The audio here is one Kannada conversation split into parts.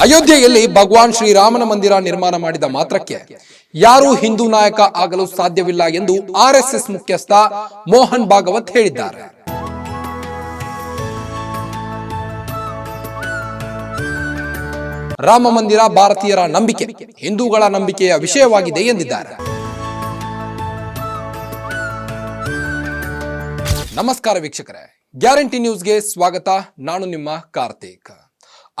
ಅಯೋಧ್ಯೆಯಲ್ಲಿ ಭಗವಾನ್ ಶ್ರೀರಾಮನ ಮಂದಿರ ನಿರ್ಮಾಣ ಮಾಡಿದ ಮಾತ್ರಕ್ಕೆ ಯಾರೂ ಹಿಂದೂ ನಾಯಕ ಆಗಲು ಸಾಧ್ಯವಿಲ್ಲ ಎಂದು ಆರ್ಎಸ್ಎಸ್ ಮುಖ್ಯಸ್ಥ ಮೋಹನ್ ಭಾಗವತ್ ಹೇಳಿದ್ದಾರೆ. ರಾಮ ಮಂದಿರ ಭಾರತೀಯರ ನಂಬಿಕೆ ಹಿಂದೂಗಳ ನಂಬಿಕೆಯ ವಿಷಯವಾಗಿದೆ ಎಂದಿದ್ದಾರೆ. ನಮಸ್ಕಾರ ವೀಕ್ಷಕರೇ, ಗ್ಯಾರಂಟಿ ನ್ಯೂಸ್ಗೆ ಸ್ವಾಗತ. ನಾನು ನಿಮ್ಮ ಕಾರ್ತಿಕ್.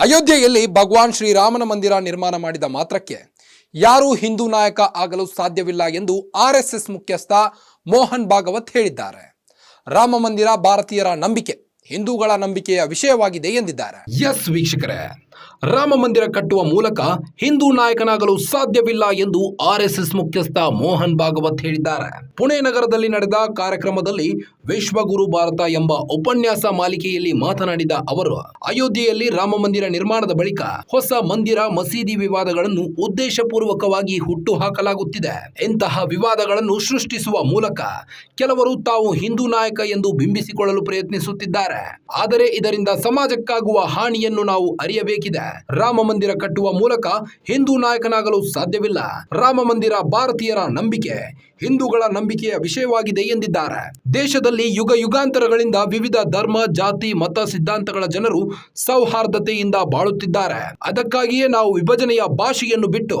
ಅಯೋಧ್ಯೆಯಲ್ಲಿ ಭಗವಾನ್ ಶ್ರೀರಾಮನ ಮಂದಿರ ನಿರ್ಮಾಣ ಮಾಡಿದ ಮಾತ್ರಕ್ಕೆ ಯಾರೂ ಹಿಂದೂ ನಾಯಕ ಆಗಲು ಸಾಧ್ಯವಿಲ್ಲ ಎಂದು ಆರ್ಎಸ್ಎಸ್ ಮುಖ್ಯಸ್ಥ ಮೋಹನ್ ಭಾಗವತ್ ಹೇಳಿದ್ದಾರೆ. ರಾಮ ಮಂದಿರ ಭಾರತೀಯರ ನಂಬಿಕೆ. ಹಿಂದೂಗಳ ನಂಬಿಕೆಯ ವಿಷಯವಾಗಿದೆ ಎಂದಿದ್ದಾರೆ. ಎಸ್ ವೀಕ್ಷಕರೇ, ರಾಮ ಮಂದಿರ ಕಟ್ಟುವ ಮೂಲಕ ಹಿಂದೂ ನಾಯಕನಾಗಲು ಸಾಧ್ಯವಿಲ್ಲ ಎಂದು ಆರ್ಎಸ್ಎಸ್ ಮುಖ್ಯಸ್ಥ ಮೋಹನ್ ಭಾಗವತ್ ಹೇಳಿದ್ದಾರೆ. ಪುಣೆ ನಗರದಲ್ಲಿ ನಡೆದ ಕಾರ್ಯಕ್ರಮದಲ್ಲಿ ವಿಶ್ವಗುರು ಭಾರತ ಎಂಬ ಉಪನ್ಯಾಸ ಮಾಲಿಕೆಯಲ್ಲಿ ಮಾತನಾಡಿದ ಅವರು, ಅಯೋಧ್ಯೆಯಲ್ಲಿ ರಾಮ ಮಂದಿರ ನಿರ್ಮಾಣದ ಬಳಿಕ ಹೊಸ ಮಂದಿರ ಮಸೀದಿ ವಿವಾದಗಳನ್ನು ಉದ್ದೇಶಪೂರ್ವಕವಾಗಿ ಹುಟ್ಟು ಹಾಕಲಾಗುತ್ತಿದೆ ಇಂತಹ ವಿವಾದಗಳನ್ನು ಸೃಷ್ಟಿಸುವ ಮೂಲಕ ಕೆಲವರು ತಾವು ಹಿಂದೂ ನಾಯಕ ಎಂದು ಬಿಂಬಿಸಿಕೊಳ್ಳಲು ಪ್ರಯತ್ನಿಸುತ್ತಿದ್ದಾರೆ. ಆದರೆ ಇದರಿಂದ ಸಮಾಜಕ್ಕಾಗುವ ಹಾನಿಯನ್ನು ನಾವು ಅರಿಯಬೇಕಿದೆ. ರಾಮ ಮಂದಿರ ಕಟ್ಟುವ ಮೂಲಕ ಹಿಂದೂ ನಾಯಕನಾಗಲು ಸಾಧ್ಯವಿಲ್ಲ. ರಾಮ ಮಂದಿರ ಭಾರತೀಯರ ನಂಬಿಕೆ ಹಿಂದೂಗಳ ನಂಬಿಕೆಯ ವಿಷಯವಾಗಿದೆ ಎಂದಿದ್ದಾರೆ. ದೇಶದಲ್ಲಿ ಯುಗ ಯುಗಾಂತರಗಳಿಂದ ವಿವಿಧ ಧರ್ಮ, ಜಾತಿ, ಮತ ಸಿದ್ಧಾಂತಗಳ ಜನರು ಸೌಹಾರ್ದತೆಯಿಂದ ಬಾಳುತ್ತಿದ್ದಾರೆ. ಅದಕ್ಕಾಗಿಯೇ ನಾವು ವಿಭಜನೆಯ ಭಾಷೆಯನ್ನು ಬಿಟ್ಟು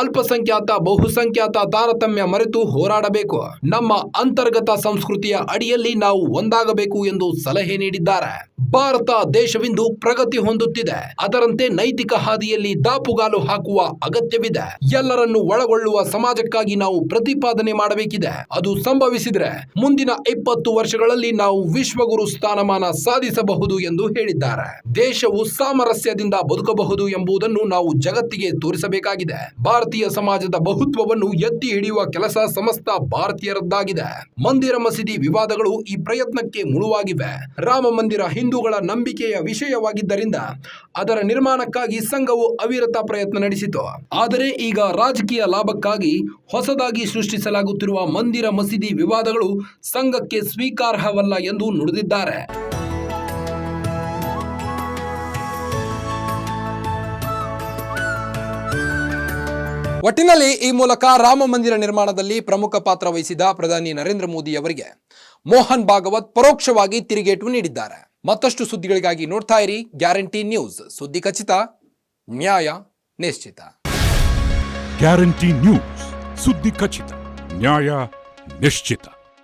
ಅಲ್ಪಸಂಖ್ಯಾತ, ಬಹುಸಂಖ್ಯಾತ ತಾರತಮ್ಯ ಮರೆತು ಹೋರಾಡಬೇಕು. ನಮ್ಮ ಅಂತರ್ಗತ ಸಂಸ್ಕೃತಿಯ ಅಡಿಯಲ್ಲಿ ನಾವು ಒಂದಾಗಬೇಕು ಎಂದು ಸಲಹೆ ನೀಡಿದ್ದಾರೆ. ಭಾರತ ದೇಶವಿಂದು ಪ್ರಗತಿ ಹೊಂದುತ್ತಿದೆ. ಅದರಂತೆ ನೈತಿಕ ಹಾದಿಯಲ್ಲಿ ದಾಪುಗಾಲು ಹಾಕುವ ಅಗತ್ಯವಿದೆ. ಎಲ್ಲರನ್ನು ಒಳಗೊಳ್ಳುವ ಸಮಾಜಕ್ಕಾಗಿ ನಾವು ಪ್ರತಿಪಾದನೆ ಮಾಡಬೇಕಿದೆ. ಅದು ಸಂಭವಿಸಿದ್ರೆ ಮುಂದಿನ ಇಪ್ಪತ್ತು ವರ್ಷಗಳಲ್ಲಿ ನಾವು ವಿಶ್ವಗುರು ಸ್ಥಾನಮಾನ ಸಾಧಿಸಬಹುದು ಎಂದು ಹೇಳಿದ್ದಾರೆ. ದೇಶವು ಸಾಮರಸ್ಯದಿಂದ ಬದುಕಬಹುದು ಎಂಬುದನ್ನು ನಾವು ಜಗತ್ತಿಗೆ ತೋರಿಸಬೇಕಾಗಿದೆ. ಭಾರತೀಯ ಸಮಾಜದ ಬಹುತ್ವವನ್ನು ಎತ್ತಿ ಹಿಡಿಯುವ ಕೆಲಸ ಸಮಸ್ತ ಭಾರತೀಯರದ್ದಾಗಿದೆ. ಮಂದಿರ ಮಸೀದಿ ವಿವಾದಗಳು ಈ ಪ್ರಯತ್ನಕ್ಕೆ ಮುಳುವಾಗಿವೆ. ರಾಮ ಮಂದಿರ ಹಿಂದೂಗಳ ನಂಬಿಕೆಯ ವಿಷಯವಾಗಿದ್ದರಿಂದ ಅದರ ನಿರ್ಮಾಣಕ್ಕಾಗಿ ಸಂಘವು ಅವಿರತ ಪ್ರಯತ್ನ ನಡೆಸಿತು. ಆದರೆ ಈಗ ರಾಜಕೀಯ ಲಾಭಕ್ಕಾಗಿ ಹೊಸದಾಗಿ ಸೃಷ್ಟಿಸಲಾಗುತ್ತಿರುವ ಮಂದಿರ ಮಸೀದಿ ವಿವಾದಗಳು ಸಂಘಕ್ಕೆ ಸ್ವೀಕಾರಾರ್ಹವಲ್ಲ ಎಂದು ನುಡಿದಿದ್ದಾರೆ. ಒಟ್ಟಿನಲ್ಲಿ ಈ ಮೂಲಕ ರಾಮ ಮಂದಿರ ನಿರ್ಮಾಣದಲ್ಲಿ ಪ್ರಮುಖ ಪಾತ್ರ ವಹಿಸಿದ ಪ್ರಧಾನಿ ನರೇಂದ್ರ ಮೋದಿ ಅವರಿಗೆ ಮೋಹನ್ ಭಾಗವತ್ ಪರೋಕ್ಷವಾಗಿ ತಿರುಗೇಟು ನೀಡಿದ್ದಾರೆ. ಮತ್ತಷ್ಟು ಸುದ್ದಿಗಳಿಗಾಗಿ ನೋಡ್ತಾ ಇರಿ ಗ್ಯಾರಂಟಿ ನ್ಯೂಸ್. ಸುದ್ದಿ ಖಚಿತ, ನ್ಯಾಯ ನಿಶ್ಚಿತ. ಗ್ಯಾರಂಟಿ ನ್ಯೂಸ್, ಸುದ್ದಿ ಖಚಿತ, ನ್ಯಾಯ ನಿಶ್ಚಿತ.